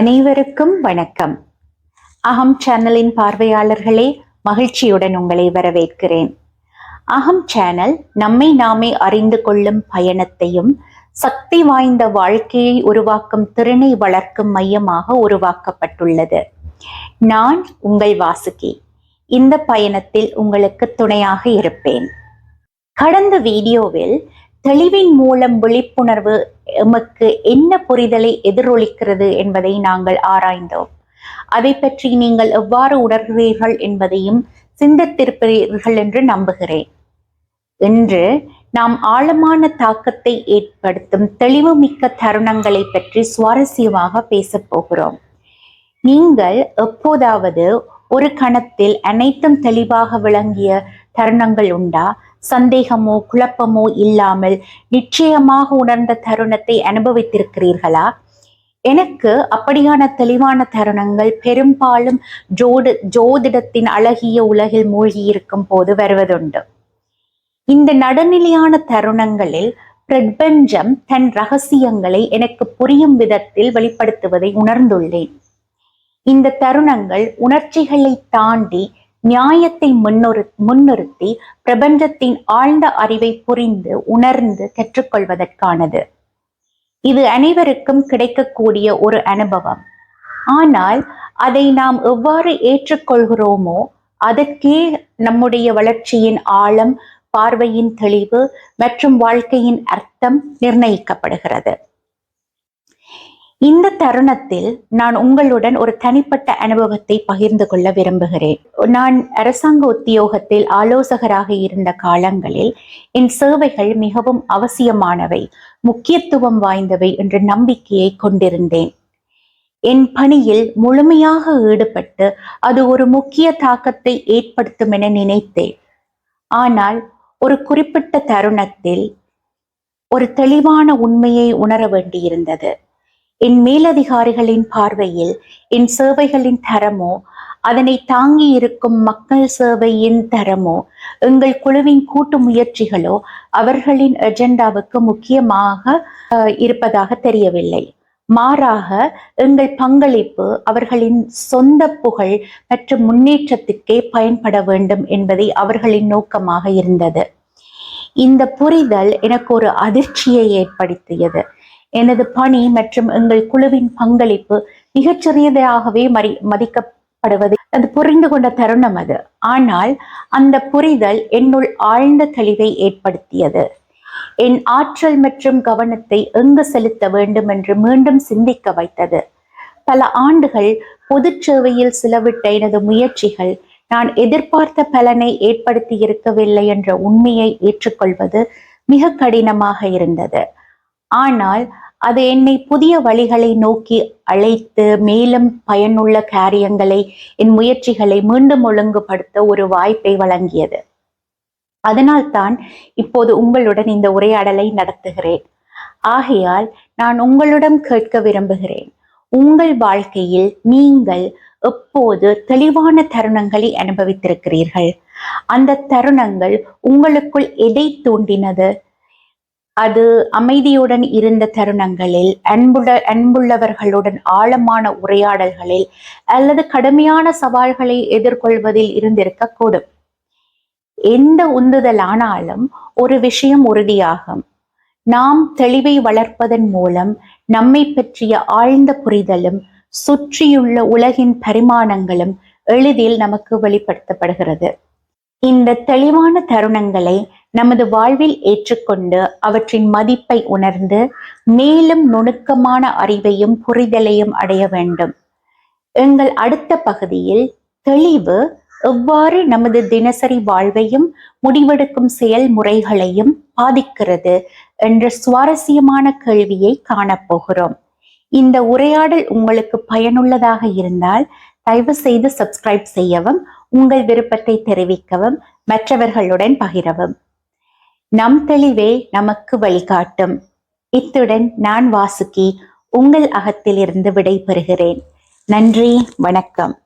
அனைவருக்கும் வணக்கம். அகம் சேனலின் பார்வையாளர்களே மகிழ்ச்சியுடன் உங்களை வரவேற்கிறேன். அகம் சேனல் நம்மை நாமே அறிந்து கொள்ளும் பயணத்தையும் சக்தி வாய்ந்த வாழ்க்கையை உருவாக்கும் திறனை வளர்க்கும் மையமாக உருவாக்கப்பட்டுள்ளது. நான் உங்கள் வாசுகி. இந்த பயணத்தில் உங்களுக்கு துணையாக இருப்பேன். கடந்த வீடியோவில் தெளிவின் மூலம் விழிப்புணர்வு எமக்கு என்ன புரிதலை எதிரொலிக்கிறது என்பதை நாங்கள் ஆராய்ந்தோம். அதை பற்றி நீங்கள் எவ்வாறு உணர்கிறீர்கள் என்பதையும் சிந்தித்திருப்பீர்கள் என்று நம்புகிறேன். இன்று நாம் ஆழமான தாக்கத்தை ஏற்படுத்தும் தெளிவுமிக்க தருணங்களை பற்றி சுவாரஸ்யமாக பேசப்போகிறோம் நீங்கள் எப்போதாவது ஒரு கணத்தில் அனைத்தும் தெளிவாக விளங்கிய தருணங்கள் உண்டா? சந்தேகமோ குழப்பமோ இல்லாமல் நிச்சயமாக உணர்ந்த தருணத்தை அனுபவித்திருக்கிறீர்களா? எனக்கு அப்படியான தெளிவான தருணங்கள் பெரும்பாலும் ஜோடு ஜோதிடத்தின் அழகிய உலகில் மூழ்கி இருக்கும் போது வருவதுண்டு. இந்த நடுநிலையான தருணங்களில் பிரபஞ்சம் தன் ரகசியங்களை எனக்கு புரியும் விதத்தில் வெளிப்படுத்துவதை உணர்ந்துள்ளேன். இந்த தருணங்கள் உணர்ச்சிகளை தாண்டி நியாயத்தை முன்னொரு முன்னிறுத்தி பிரபஞ்சத்தின் ஆழ்ந்த அறிவை புரிந்து உணர்ந்து கற்றுக்கொள்வதற்கானது. இது அனைவருக்கும் கிடைக்கக்கூடிய ஒரு அனுபவம். ஆனால் அதை நாம் எவ்வாறு ஏற்றுக்கொள்கிறோமோ அதற்கே நம்முடைய வளர்ச்சியின் ஆழம் பார்வையின் தெளிவு மற்றும் வாழ்க்கையின் அர்த்தம் நிர்ணயிக்கப்படுகிறது. இந்த தருணத்தில் நான் உங்களுடன் ஒரு தனிப்பட்ட அனுபவத்தை பகிர்ந்து கொள்ள விரும்புகிறேன். நான் அரசாங்க உத்தியோகத்தில் ஆலோசகராக இருந்த காலங்களில் என் சேவைகள் மிகவும் அவசியமானவை முக்கியத்துவம் வாய்ந்தவை என்ற நம்பிக்கையை கொண்டிருந்தேன். என் பணியில் முழுமையாக ஈடுபட்டு அது ஒரு முக்கிய தாக்கத்தை ஏற்படுத்தும் என நினைத்தேன். ஆனால் ஒரு குறிப்பிட்ட தருணத்தில் ஒரு தெளிவான உண்மையை உணர வேண்டியிருந்தது. என் மேலதிகாரிகளின் பார்வையில் என் சேவைகளின் தரமோ அதனை தாங்கி இருக்கும் மக்கள் சேவையின் தரமோ எங்கள் குழுவின் கூட்டு முயற்சிகளோ அவர்களின் எஜெண்டாவுக்கு முக்கியமாக இருப்பதாக தெரியவில்லை. மாறாக எங்கள் பங்களிப்பு அவர்களின் சொந்த புகழ் மற்றும் முன்னேற்றத்துக்கே பயன்பட வேண்டும் என்பதை அவர்களின் நோக்கமாக இருந்தது. இந்த புரிதல் எனக்கு ஒரு அதிர்ச்சியை ஏற்படுத்தியது. எனது பணி மற்றும் எங்கள் குழுவின் பங்களிப்பு மிகச்சிறியதாகவே மறி மதிக்கப்படுவது. அது புரிந்து கொண்ட தருணம் அது. ஆனால் அந்த புரிதல் என்னுள் ஆழ்ந்த தெளிவை ஏற்படுத்தியது. என் ஆற்றல் மற்றும் கவனத்தை எங்கு செலுத்த வேண்டும் என்று மீண்டும் சிந்திக்க வைத்தது. பல ஆண்டுகள் பொது சேவையில் செலவிட்ட எனது முயற்சிகள் நான் எதிர்பார்த்த பலனை ஏற்படுத்தி இருக்கவில்லை என்ற உண்மையை ஏற்றுக்கொள்வது மிக கடினமாக இருந்தது. ஆனால் அது என்னை புதிய வழிகளை நோக்கி அழைத்து மேலும் பயனுள்ள காரியங்களை என் முயற்சிகளை மீண்டும் ஒழுங்குபடுத்த ஒரு வாய்ப்பை வழங்கியது. அதனால்தான் இப்போது உங்களுடன் இந்த உரையாடலை நடத்துகிறேன். ஆகையால் நான் உங்களிடம் கேட்க விரும்புகிறேன். உங்கள் வாழ்க்கையில் நீங்கள் எப்போது தெளிவான தருணங்களை அனுபவித்திருக்கிறீர்கள்? அந்த தருணங்கள் உங்களுக்குள் எதை தூண்டினது? அது அமைதியுடன் இருந்த தருணங்களில் அன்புள்ள அன்புள்ளவர்களுடன் ஆழமான உரையாடல்களில் அல்லது கடுமையான சவால்களை எதிர்கொள்வதில் இருந்திருக்கக்கூடும். எந்த உந்துதலானாலும் ஒரு விஷயம் உறுதியாகும். நாம் தெளிவை வளர்ப்பதன் மூலம் நம்மை பற்றிய ஆழ்ந்த புரிதலும் சுற்றியுள்ள உலகின் பரிமாணங்களும் எளிதில் நமக்கு வெளிப்படுத்தப்படுகிறது. இந்த தெளிவான தருணங்களை நமது வாழ்வில் ஏற்றுக்கொண்டு அவற்றின் மதிப்பை உணர்ந்து மேலும் நுணுக்கமான அறிவையும் புரிதலையும் அடைய வேண்டும். எங்கள் அடுத்த பகுதியில் தெளிவு எவ்வாறு நமது தினசரி வாழ்வையும் முடிவெடுக்கும் செயல்முறைகளையும் பாதிக்கிறது என்ற சுவாரஸ்யமான கேள்வியை காணப்போகிறோம். இந்த உரையாடல் உங்களுக்கு பயனுள்ளதாக இருந்தால் தயவு செய்து சப்ஸ்கிரைப் செய்யவும் உங்கள் விருப்பத்தை தெரிவிக்கவும் மற்றவர்களுடன் பகிரவும். நம் தெளிவே நமக்கு வழிகாட்டும். இத்துடன் நான் வாசுகி உங்கள் அகத்திலிருந்து விடை பெறுகிறேன் நன்றி வணக்கம்.